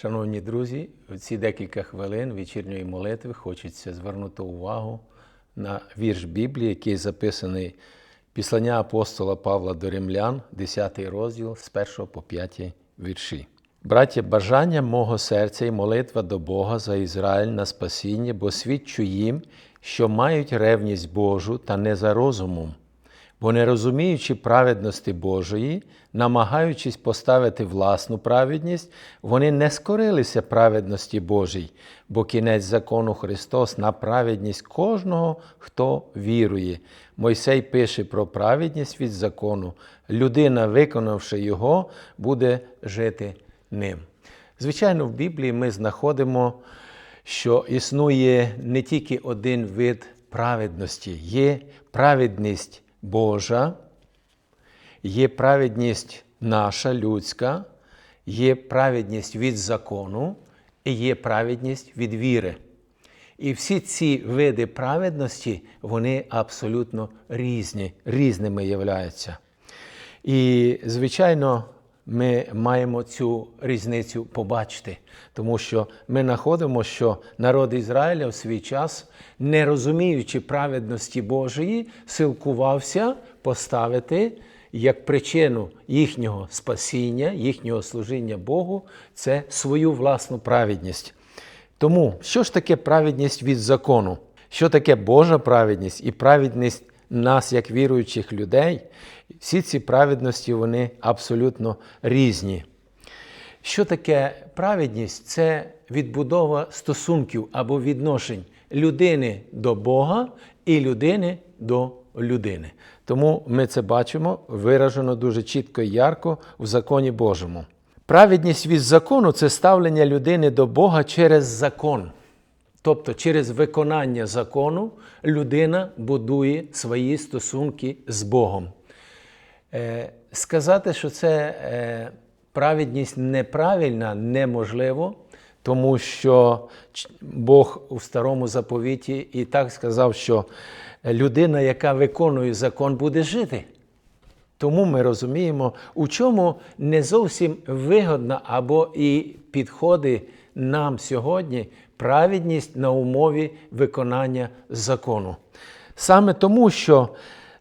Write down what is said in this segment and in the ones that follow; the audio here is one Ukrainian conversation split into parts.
Шановні друзі, в ці декілька хвилин вечірньої молитви хочеться звернути увагу на вірш Біблії, який записаний Післання апостола Павла до Римлян, 10 розділ з 1 по 5 вірші. Браття, бажання мого серця і молитва до Бога за Ізраїль на спасіння, бо свідчу їм, що мають ревність Божу та не за розумом, бо не розуміючи праведності Божої, намагаючись поставити власну праведність, вони не скорилися праведності Божій, бо кінець закону Христос на праведність кожного, хто вірує. Мойсей пише про праведність від закону. Людина, виконавши його, буде жити ним. Звичайно, в Біблії ми знаходимо, що існує не тільки один вид праведності, є праведність Божа, є праведність наша людська, є праведність від закону і є праведність від віри. І всі ці види праведності, вони абсолютно різні, різними являються. І, звичайно, ми маємо цю різницю побачити, тому що ми знаходимо, що народ Ізраїля в свій час, не розуміючи праведності Божої, силкувався поставити як причину їхнього спасіння, їхнього служіння Богу, це свою власну праведність. Тому, що ж таке праведність від закону? Що таке Божа праведність і праведність нас, як віруючих людей? Всі ці праведності вони абсолютно різні. Що таке праведність? Це відбудова стосунків або відношень людини до Бога і людини до людини. Тому ми це бачимо виражено дуже чітко і ярко в законі Божому. Праведність від закону це ставлення людини до Бога через закон. Тобто через виконання закону людина будує свої стосунки з Богом. Е, сказати, що це е, праведність неправильна, неможливо, тому що Бог у старому заповіті і так сказав, що людина, яка виконує закон, буде жити. Тому ми розуміємо, у чому не зовсім вигодна або і підходить нам сьогодні праведність на умові виконання закону. Саме тому, що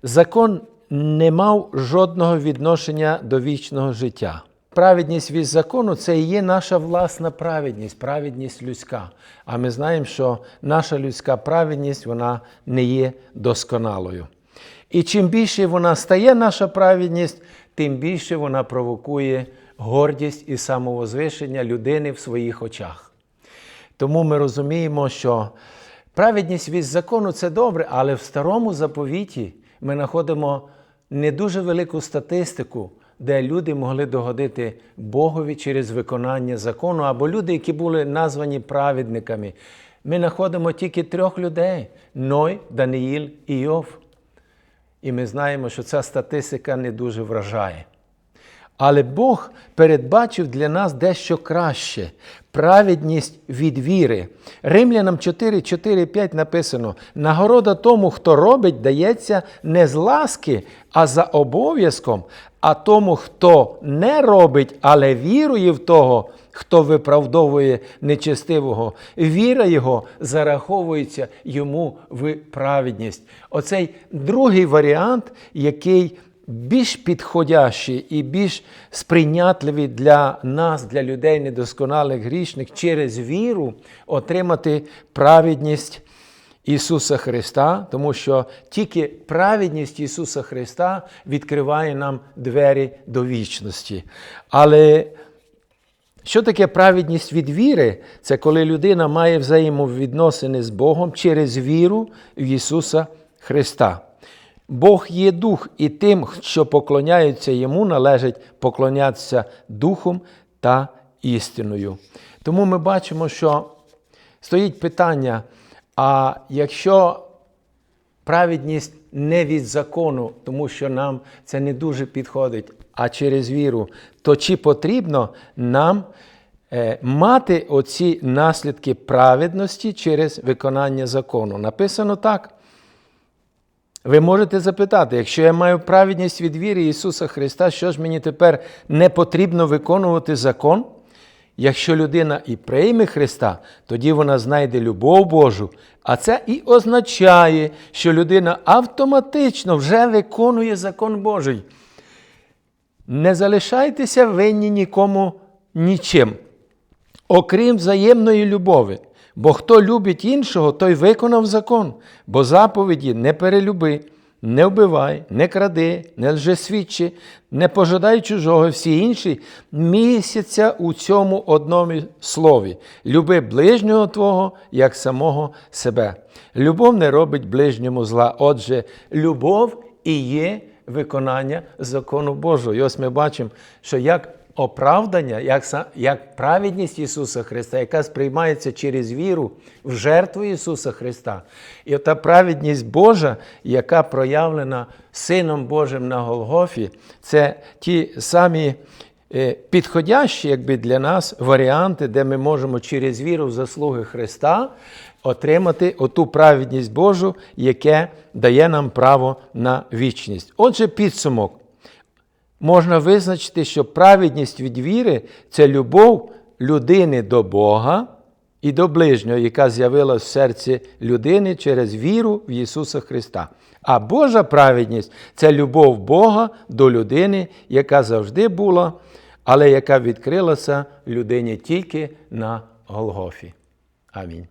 закон не мав жодного відношення до вічного життя. Праведність від закону це і є наша власна праведність, праведність людська. А ми знаємо, що наша людська праведність вона не є досконалою. І чим більше вона стає наша праведність, тим більше вона провокує гордість і самовозвишення людини в своїх очах. Тому ми розуміємо, що праведність від закону це добре, але в старому заповіті ми знаходимо не дуже велику статистику, де люди могли догодити Богові через виконання закону, або люди, які були названі праведниками. Ми знаходимо тільки трьох людей: Ной, Даниїл і Йов. І ми знаємо, що ця статистика не дуже вражає. Але Бог передбачив для нас дещо краще праведність від віри. Римлянам 4, 4, 5 написано: нагорода тому, хто робить, дається не з ласки, а за обов'язком, а тому, хто не робить, але вірує в того, хто виправдовує нечестивого, віра його зараховується йому в праведність. Оцей другий варіант, який більш підходящий і більш сприйнятливий для нас, для людей недосконалих грішних, через віру отримати праведність. Ісуса Христа, тому що тільки праведність Ісуса Христа відкриває нам двері до вічності. Але що таке праведність від віри? Це коли людина має взаємовідносини з Богом через віру в Ісуса Христа. Бог є дух, і тим, що поклоняються йому, належить поклонятися духом та істиною. Тому ми бачимо, що стоїть питання: а якщо праведність не від закону, тому що нам це не дуже підходить, а через віру, то чи потрібно нам е, мати оці наслідки праведності через виконання закону? Написано так. Ви можете запитати, якщо я маю праведність від віри Ісуса Христа, що ж мені тепер не потрібно виконувати закон? Якщо людина і прийме Христа, тоді вона знайде любов Божу. А це і означає, що людина автоматично вже виконує закон Божий. Не залишайтеся винні нікому нічим, окрім взаємної любові. Бо хто любить іншого, той виконав закон, бо заповіді не перелюби, не вбивай, не кради, не лжесвідчи, не пожадай чужого, всі інші місяця у цьому одному слові. Люби ближнього твого, як самого себе. Любов не робить ближньому зла. Отже, любов і є виконання закону Божого. І ось ми бачимо, що як оправдання, як, як праведність Ісуса Христа, яка сприймається через віру в жертву Ісуса Христа. І ота праведність Божа, яка проявлена Сином Божим на Голгофі, це ті самі е, підходящі якби, для нас варіанти, де ми можемо через віру в заслуги Христа отримати оту праведність Божу, яке дає нам право на вічність. Отже, підсумок. Можна визначити, що праведність від віри це любов людини до Бога і до ближнього, яка з'явилась в серці людини через віру в Ісуса Христа. А Божа праведність це любов Бога до людини, яка завжди була, але яка відкрилася людині тільки на Голгофі. Амінь.